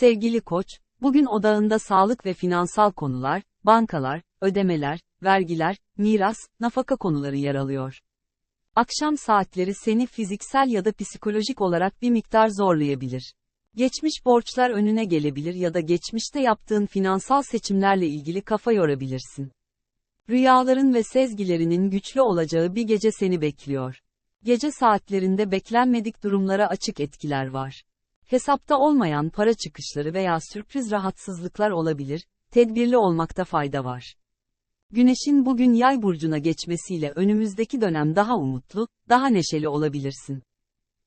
Sevgili koç, bugün odağında sağlık ve finansal konular, bankalar, ödemeler, vergiler, miras, nafaka konuları yer alıyor. Akşam saatleri seni fiziksel ya da psikolojik olarak bir miktar zorlayabilir. Geçmiş borçlar önüne gelebilir ya da geçmişte yaptığın finansal seçimlerle ilgili kafa yorabilirsin. Rüyaların ve sezgilerinin güçlü olacağı bir gece seni bekliyor. Gece saatlerinde beklenmedik durumlara açık etkiler var. Hesapta olmayan para çıkışları veya sürpriz rahatsızlıklar olabilir, tedbirli olmakta fayda var. Güneşin bugün yay burcuna geçmesiyle önümüzdeki dönem daha umutlu, daha neşeli olabilirsin.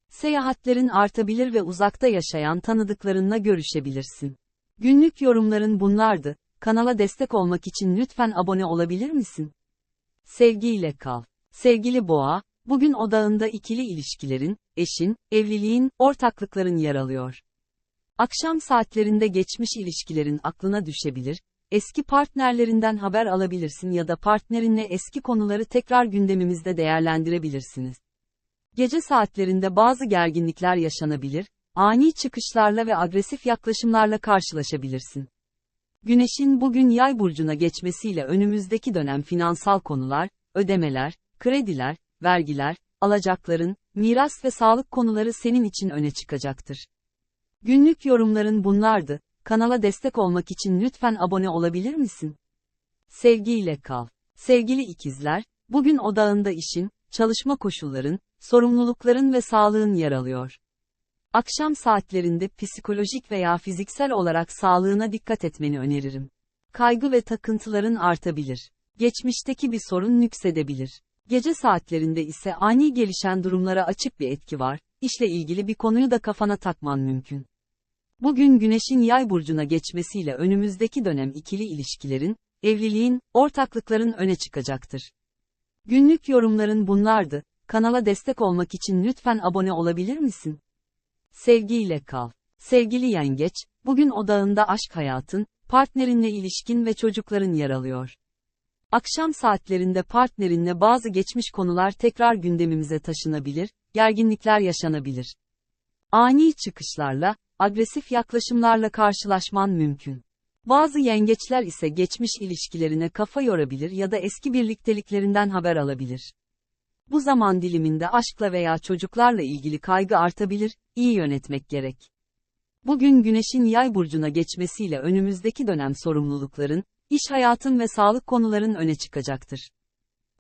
Seyahatlerin artabilir ve uzakta yaşayan tanıdıklarınla görüşebilirsin. Günlük yorumların bunlardı. Kanala destek olmak için lütfen abone olabilir misin? Sevgiyle kal. Sevgili boğa, bugün odağında ikili ilişkilerin, eşin, evliliğin, ortaklıkların yer alıyor. Akşam saatlerinde geçmiş ilişkilerin aklına düşebilir, eski partnerlerinden haber alabilirsin ya da partnerinle eski konuları tekrar gündemimizde değerlendirebilirsiniz. Gece saatlerinde bazı gerginlikler yaşanabilir, ani çıkışlarla ve agresif yaklaşımlarla karşılaşabilirsin. Güneşin bugün yay burcuna geçmesiyle önümüzdeki dönem finansal konular, ödemeler, krediler, vergiler, alacakların, miras ve sağlık konuları senin için öne çıkacaktır. Günlük yorumların bunlardı. Kanala destek olmak için lütfen abone olabilir misin? Sevgiyle kal. Sevgili ikizler, bugün odağında işin, çalışma koşulların, sorumlulukların ve sağlığın yer alıyor. Akşam saatlerinde psikolojik veya fiziksel olarak sağlığına dikkat etmeni öneririm. Kaygı ve takıntıların artabilir. Geçmişteki bir sorun nüksedebilir. Gece saatlerinde ise ani gelişen durumlara açık bir etki var, işle ilgili bir konuyu da kafana takman mümkün. Bugün Güneş'in yay burcuna geçmesiyle önümüzdeki dönem ikili ilişkilerin, evliliğin, ortaklıkların öne çıkacaktır. Günlük yorumların bunlardı. Kanala destek olmak için lütfen abone olabilir misin? Sevgiyle kal. Sevgili yengeç, bugün odağında aşk hayatın, partnerinle ilişkin ve çocukların yer alıyor. Akşam saatlerinde partnerinle bazı geçmiş konular tekrar gündemimize taşınabilir, gerginlikler yaşanabilir. Ani çıkışlarla, agresif yaklaşımlarla karşılaşman mümkün. Bazı yengeçler ise geçmiş ilişkilerine kafa yorabilir ya da eski birlikteliklerinden haber alabilir. Bu zaman diliminde aşkla veya çocuklarla ilgili kaygı artabilir, iyi yönetmek gerek. Bugün Güneş'in yay burcuna geçmesiyle önümüzdeki dönem sorumlulukların, iş hayatın ve sağlık konuların öne çıkacaktır.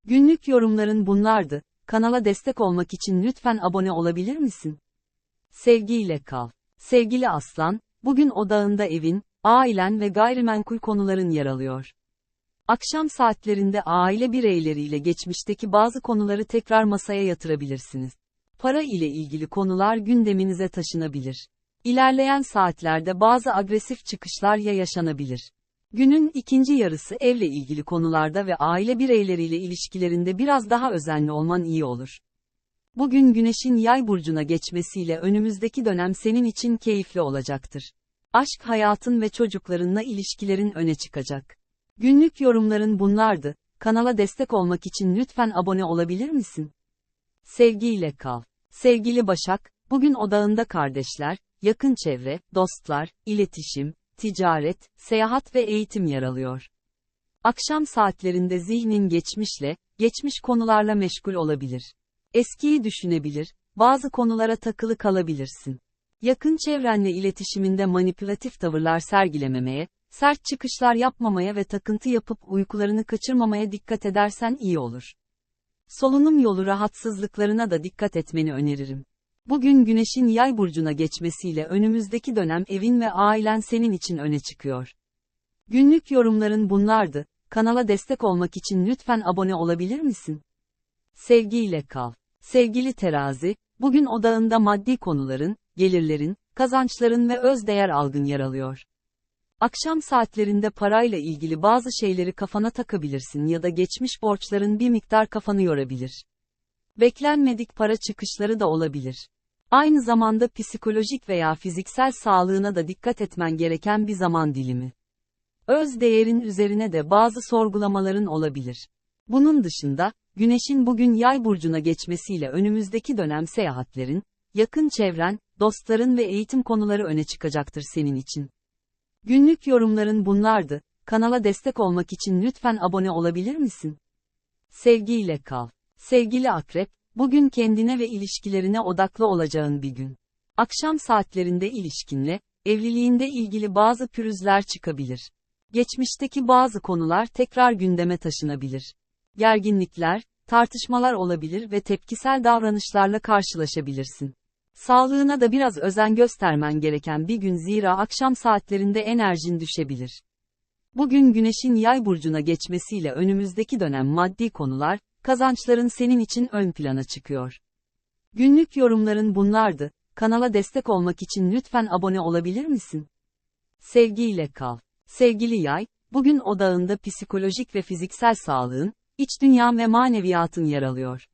Günlük yorumların bunlardı. Kanala destek olmak için lütfen abone olabilir misin? Sevgiyle kal. Sevgili aslan, bugün odağında evin, ailen ve gayrimenkul konuların yer alıyor. Akşam saatlerinde aile bireyleriyle geçmişteki bazı konuları tekrar masaya yatırabilirsiniz. Para ile ilgili konular gündeminize taşınabilir. İlerleyen saatlerde bazı agresif çıkışlar ya yaşanabilir. Günün ikinci yarısı evle ilgili konularda ve aile bireyleriyle ilişkilerinde biraz daha özenli olman iyi olur. Bugün Güneş'in yay burcuna geçmesiyle önümüzdeki dönem senin için keyifli olacaktır. Aşk hayatın ve çocuklarınla ilişkilerin öne çıkacak. Günlük yorumların bunlardı. Kanala destek olmak için lütfen abone olabilir misin? Sevgiyle kal. Sevgili Başak, bugün odağında kardeşler, yakın çevre, dostlar, iletişim, ticaret, seyahat ve eğitim yer alıyor. Akşam saatlerinde zihnin geçmişle, geçmiş konularla meşgul olabilir. Eskiyi düşünebilir, bazı konulara takılı kalabilirsin. Yakın çevrenle iletişiminde manipülatif tavırlar sergilememeye, sert çıkışlar yapmamaya ve takıntı yapıp uykularını kaçırmamaya dikkat edersen iyi olur. Solunum yolu rahatsızlıklarına da dikkat etmeni öneririm. Bugün Güneş'in yay burcuna geçmesiyle önümüzdeki dönem evin ve ailen senin için öne çıkıyor. Günlük yorumların bunlardı. Kanala destek olmak için lütfen abone olabilir misin? Sevgiyle kal. Sevgili terazi, bugün odağında maddi konuların, gelirlerin, kazançların ve öz değer algın yer alıyor. Akşam saatlerinde parayla ilgili bazı şeyleri kafana takabilirsin ya da geçmiş borçların bir miktar kafanı yorabilir. Beklenmedik para çıkışları da olabilir. Aynı zamanda psikolojik veya fiziksel sağlığına da dikkat etmen gereken bir zaman dilimi. Öz değerin üzerine de bazı sorgulamaların olabilir. Bunun dışında, Güneşin bugün yay burcuna geçmesiyle önümüzdeki dönem seyahatlerin, yakın çevren, dostların ve eğitim konuları öne çıkacaktır senin için. Günlük yorumların bunlardı. Kanala destek olmak için lütfen abone olabilir misin? Sevgiyle kal. Sevgili akrep, bugün kendine ve ilişkilerine odaklı olacağın bir gün. Akşam saatlerinde ilişkinle, evliliğinde ilgili bazı pürüzler çıkabilir. Geçmişteki bazı konular tekrar gündeme taşınabilir. Gerginlikler, tartışmalar olabilir ve tepkisel davranışlarla karşılaşabilirsin. Sağlığına da biraz özen göstermen gereken bir gün zira akşam saatlerinde enerjin düşebilir. Bugün güneşin yay burcuna geçmesiyle önümüzdeki dönem maddi konular, kazançların senin için ön plana çıkıyor. Günlük yorumların bunlardı. Kanala destek olmak için lütfen abone olabilir misin? Sevgiyle kal. Sevgili yay, bugün odağında psikolojik ve fiziksel sağlığın, iç dünyan ve maneviyatın yer alıyor.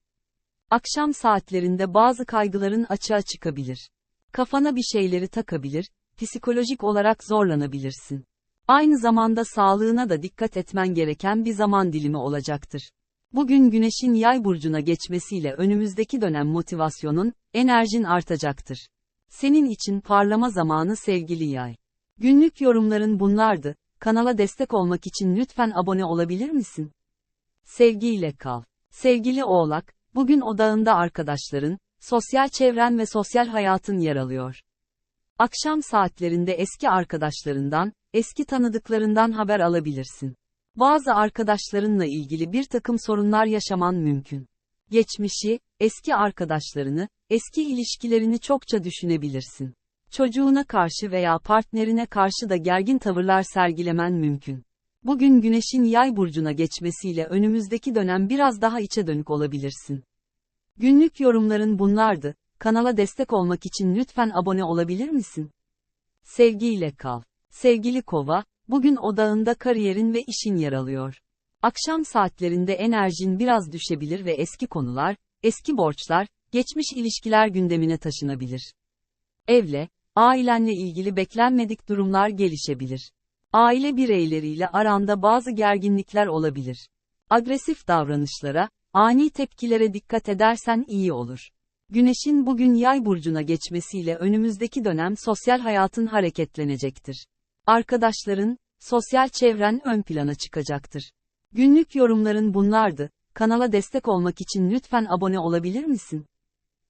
Akşam saatlerinde bazı kaygıların açığa çıkabilir. Kafana bir şeyleri takabilir, psikolojik olarak zorlanabilirsin. Aynı zamanda sağlığına da dikkat etmen gereken bir zaman dilimi olacaktır. Bugün güneşin yay burcuna geçmesiyle önümüzdeki dönem motivasyonun, enerjin artacaktır. Senin için parlama zamanı sevgili yay. Günlük yorumların bunlardı. Kanala destek olmak için lütfen abone olabilir misin? Sevgiyle kal. Sevgili Oğlak, bugün odağında arkadaşların, sosyal çevren ve sosyal hayatın yer alıyor. Akşam saatlerinde eski arkadaşlarından, eski tanıdıklarından haber alabilirsin. Bazı arkadaşlarınla ilgili bir takım sorunlar yaşaman mümkün. Geçmişi, eski arkadaşlarını, eski ilişkilerini çokça düşünebilirsin. Çocuğuna karşı veya partnerine karşı da gergin tavırlar sergilemen mümkün. Bugün güneşin yay burcuna geçmesiyle önümüzdeki dönem biraz daha içe dönük olabilirsin. Günlük yorumların bunlardı. Kanala destek olmak için lütfen abone olabilir misin? Sevgiyle kal. Sevgili kova, bugün odağında kariyerin ve işin yer alıyor. Akşam saatlerinde enerjin biraz düşebilir ve eski konular, eski borçlar, geçmiş ilişkiler gündemine taşınabilir. Evle, ailenle ilgili beklenmedik durumlar gelişebilir. Aile bireyleriyle aranda bazı gerginlikler olabilir. Agresif davranışlara, ani tepkilere dikkat edersen iyi olur. Güneşin bugün yay burcuna geçmesiyle önümüzdeki dönem sosyal hayatın hareketlenecektir. Arkadaşların, sosyal çevren ön plana çıkacaktır. Günlük yorumların bunlardı. Kanala destek olmak için lütfen abone olabilir misin?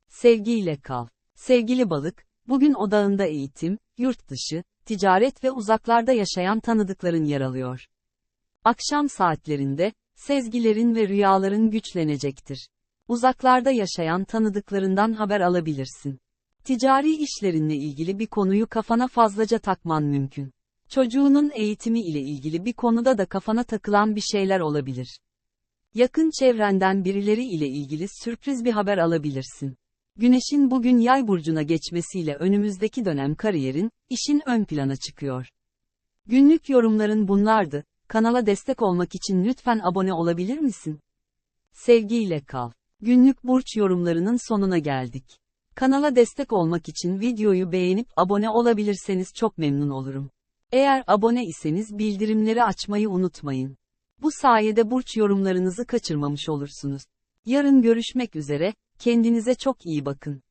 Sevgiyle kal. Sevgili balık, bugün odağında eğitim, yurt dışı, ticaret ve uzaklarda yaşayan tanıdıkların yer alıyor. Akşam saatlerinde, sezgilerin ve rüyaların güçlenecektir. Uzaklarda yaşayan tanıdıklarından haber alabilirsin. Ticari işlerinle ilgili bir konuyu kafana fazlaca takman mümkün. Çocuğunun eğitimi ile ilgili bir konuda da kafana takılan bir şeyler olabilir. Yakın çevrenden birileri ile ilgili sürpriz bir haber alabilirsin. Güneşin bugün yay burcuna geçmesiyle önümüzdeki dönem kariyerin, işin ön plana çıkıyor. Günlük yorumların bunlardı. Kanala destek olmak için lütfen abone olabilir misin? Sevgiyle kal. Günlük burç yorumlarının sonuna geldik. Kanala destek olmak için videoyu beğenip abone olabilirseniz çok memnun olurum. Eğer abone iseniz bildirimleri açmayı unutmayın. Bu sayede burç yorumlarınızı kaçırmamış olursunuz. Yarın görüşmek üzere, kendinize çok iyi bakın.